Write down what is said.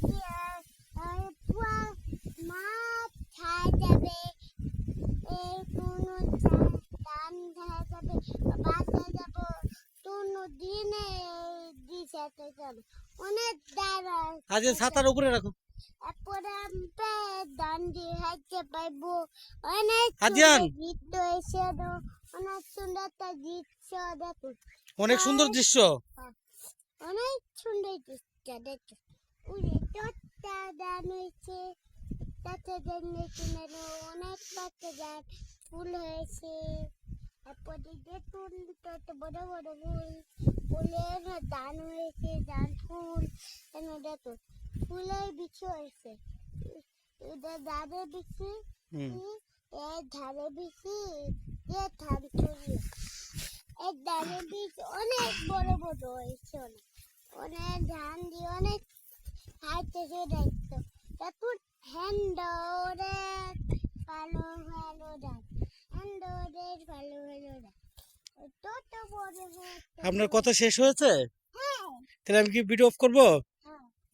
দিয়ে আহ, পুয়া মাছ খাওয়া যাবে কোনো ধান খাওয়া যাবে বাসা যাব কোনো দিনে দিশাতে যাবে অনেক আজ উপরে রাখো অনেক সুন্দর দৃশ্য। অনেক সুন্দর দৃশ্য দেখুন উড়ে চটটা দান হয়েছে তাতে জন্য কিনারে অনেক পাতা গাছ ফুল হয়েছে তারপরে দেখুন তত বড় বড় ফুল ফুলের দান হয়েছে দান ফুল কেন দেখুন ফুলের বিছু হয়েছে ধারে বিছি হুম এ ধারে বিছি ধারে বীজ অনেক বড় বড় হয়েছে অনেক। অনেক ধান দিয়ে অনেক হাইতেছে দেখতো তারপর হ্যান্ডরে ভালো ভালো ধান। হ্যান্ডরে ভালো ভালো ধান। আপনার কথা শেষ হয়েছে? হ্যাঁ। তাহলে আমি কি ভিডিও অফ করব?